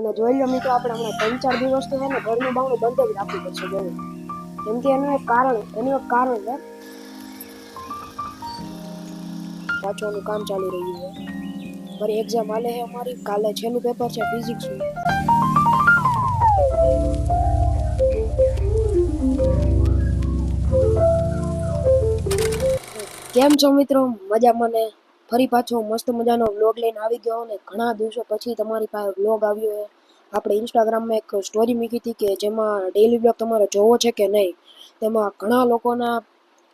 અને જોઈ લો મિત્રો, આપણે હમણાં ત્રણ ચાર દિવસ છે ને ઘરનું બાવણું બંધ જ રાખવું પડશે જોઈએ કેમ કે એનું એક કારણ, એનું એક કારણ છે. વાંચવાનું કામ ચાલી રહ્યું છે. મારી એક્ઝામ હાલે છે અમારી, કાલે છેલ્લું પેપર છે ફિઝિક્સનું કેમ છો મિત્રો? મજા મને ફરી પાછો મસ્ત મજાનો વ્લોગ લઈને આવી ગયો અને ઘણા દિવસો પછી તમારી પાસે વ્લોગ આવ્યો છે આપણે ઇન્સ્ટાગ્રામમાં એક સ્ટોરી મૂકી હતી કે જેમાં ડેઈલી વ્લોગ તમારે જોવો છે કે નહીં. તેમાં ઘણા લોકોના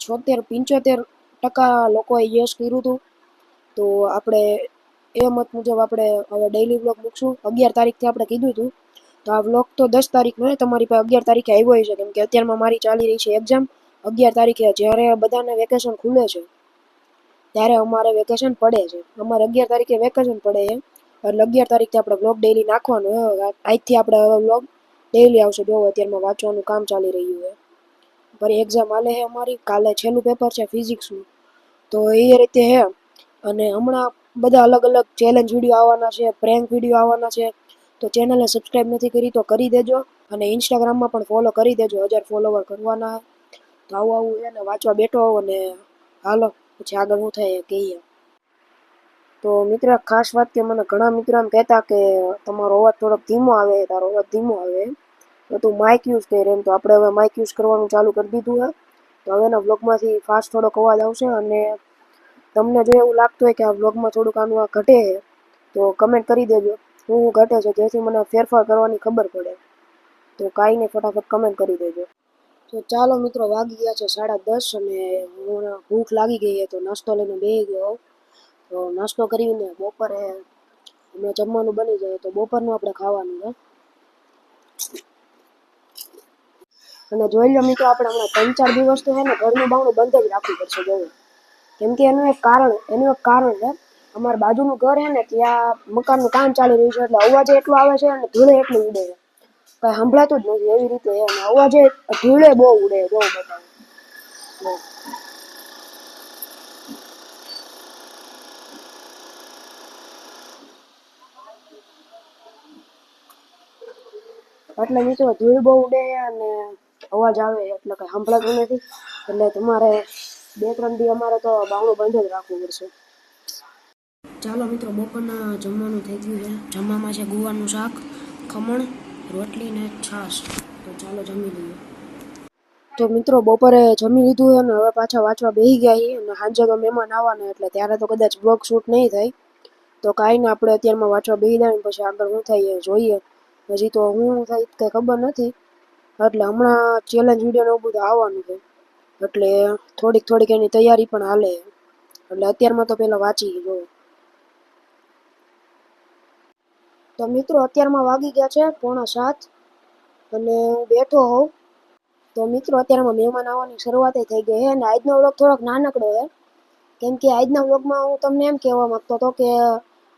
છોતેર, પંચોતેર ટકા લોકોએ યસ કર્યું હતું. તો આપણે એ મત મુજબ આપણે હવે ડેઈલી વ્લોગ મૂકશું. અગિયાર તારીખથી આપણે કીધું હતું. તો આ વ્લોગ તો દસ તારીખનો છે તમારી પાસે અગિયાર તારીખે આવ્યો છે કેમ કે અત્યારમાં મારી ચાલી રહી છે એક્ઝામ અગિયાર તારીખે જ્યારે બધાને વેકેશન ખુલે છે ત્યારે અમારે વેકેશન પડે છે. અમારે અગિયાર તારીખે વેકેશન પડે છે. એટલે અગિયાર તારીખથી આપણે બ્લોગ ડેલી નાખવાનો છે. આજથી આપણે હવે વ્લોગ ડેઈલી આવશે. જો અત્યારમાં વાંચવાનું કામ ચાલી રહ્યું છે. ફરી એક્ઝામ હાલે છે અમારી. કાલે છેલ્લું પેપર છે ફિઝિક્સનું તો એ રીતે છે. અને હમણાં બધા અલગ અલગ ચેલેન્જ વીડિયો આવવાના છે પ્રેન્ક વીડિયો આવવાના છે. તો ચેનલને સબસ્ક્રાઈબ નથી કરી તો કરી દેજો. અને ઇન્સ્ટાગ્રામમાં પણ ફોલો કરી દેજો. હજાર ફોલોવર કરવાના તો આવું આવું છે ને વાંચવા બેઠો અને હાલો. પછી આગળ હું થાય કહીએ. તો મિત્ર, ખાસ વાત કે મને ઘણા મિત્રો એમ કહેતા કે તમારો અવાજ થોડોક ધીમો આવે, તારો અવાજ ધીમો આવે. તો તું માઇક યુઝ કરી એમ. તો આપણે હવે માઇક યુઝ કરવાનું ચાલુ કરી દીધું છે તો હવેના વ્લોગમાંથી ફાસ્ટ થોડોક અવાજ આવશે અને તમને જો એવું લાગતું હોય કે આ વ્લોગમાં થોડુંક આનું આ ઘટે તો કમેન્ટ કરી દેજો. શું ઘટે છે, જેથી મને ફેરફાર કરવાની ખબર પડે. તો કાંઈ નહીં, ફટાફટ કમેન્ટ કરી દેજો. તો ચાલો મિત્રો, વાગી ગયા છે સાડા દસ અને હું ભૂખ લાગી ગઈ તો નાસ્તો લઈને બે ગયો. તો નાસ્તો કરીને બપોરે અમે જમવાનું બની જાય તો બપોરનું આપણે ખાવાનું છે અને જોઈ લો મિત્રો, આપણે હમણાં ત્રણ ચાર દિવસ તો છે ને ઘરનું બાવણું બંધ જ રાખવું પડશે જોયું કેમ કે એનું એક કારણ, એનું એક કારણ છે અમારા બાજુનું ઘર છે ને ત્યાં મકાનનું કામ ચાલી રહ્યું છે એટલે અવાજ એટલો આવે છે અને ધૂળે એટલું ઉડે છે. કઈ સંભળાતું જ નથી એવી રીતે અને અવાજે ધૂળે બહુ ઉડે, બહુ બધા. એટલે મિત્રો, ધૂળ બહુ ઉડે અને અવાજ આવે એટલે કઈ સંભળાતું નથી. એટલે તમારે બે ત્રણ દી અમારે તો બાવણું બંધ જ રાખવું પડશે. ચાલો મિત્રો, બપોરના જમવાનું થઈ ગયું છે. જમવામાં છે ગુવારનું શાક, ખમણ રોટલી ને છાશ. તો ચાલો જમી લઈએ. તો મિત્રો, બપોરે જમી લીધું છે ને હવે પાછા વાંચવા બેસી ગયા છીએ અને સાંજે તો મહેમાન આવવાના એટલે ત્યારે તો કદાચ બ્લોગ શૂટ નહીં થાય. તો કાંઈ ને આપણે અત્યારમાં વાંચવા બેસી જાય પછી આગળ શું થાય જોઈએ. હજી તો હું થાય કંઈ ખબર નથી. એટલે હમણાં ચેલેન્જ વીડિયો ને એવું બધું આવવાનું છે. એટલે થોડીક થોડીક એની તૈયારી પણ હાલે. એટલે અત્યારમાં તો પહેલાં વાંચી જો તો મિત્રો અત્યારમાં વાગી ગયા છે પોણા સાત અને હું બેઠો હોઉં. તો મિત્રો અત્યારમાં મહેમાન આવવાની શરૂઆત થઈ ગઈ છે અને આજનો વ્લોગ થોડોક નાનકડો છે. કેમ કે આજના વ્લોગમાં હું તમને એમ કહેવા માંગતો હતો કે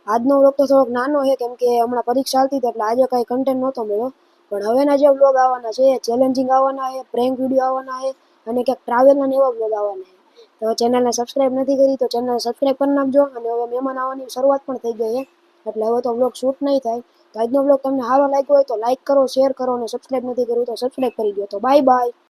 આજનો વ્લોગ તો થોડોક નાનો છે, કેમ કે હમણાં પરીક્ષા ચાલતી હતી એટલે આજે કાંઈ કન્ટેન્ટ નહોતો મળ્યો. પણ હવેના જે વ્લોગ આવવાના છે એ ચેલેન્જિંગ આવવાના છે પ્રેન્ક વીડિયો આવવાના છે અને ક્યાંક ટ્રાવેલના એવા વ્લોગ આવવાના છે. તો ચેનલને સબસ્ક્રાઈબ નથી કરી તો ચેનલને સબસ્ક્રાઈબ કરી નાખજો અને હવે મહેમાન આવવાની શરૂઆત પણ થઈ ગઈ છે. એટલે હવે તો બ્લોગ શૂટ નહીં થાય. તો આજનો બ્લોગ તમને સારો લાગ્યો હોય તો લાઈક કરો શેર કરો અને સબસ્ક્રાઈબ નથી કર્યું તો સબસ્ક્રાઈબ કરી દો તો બાય બાય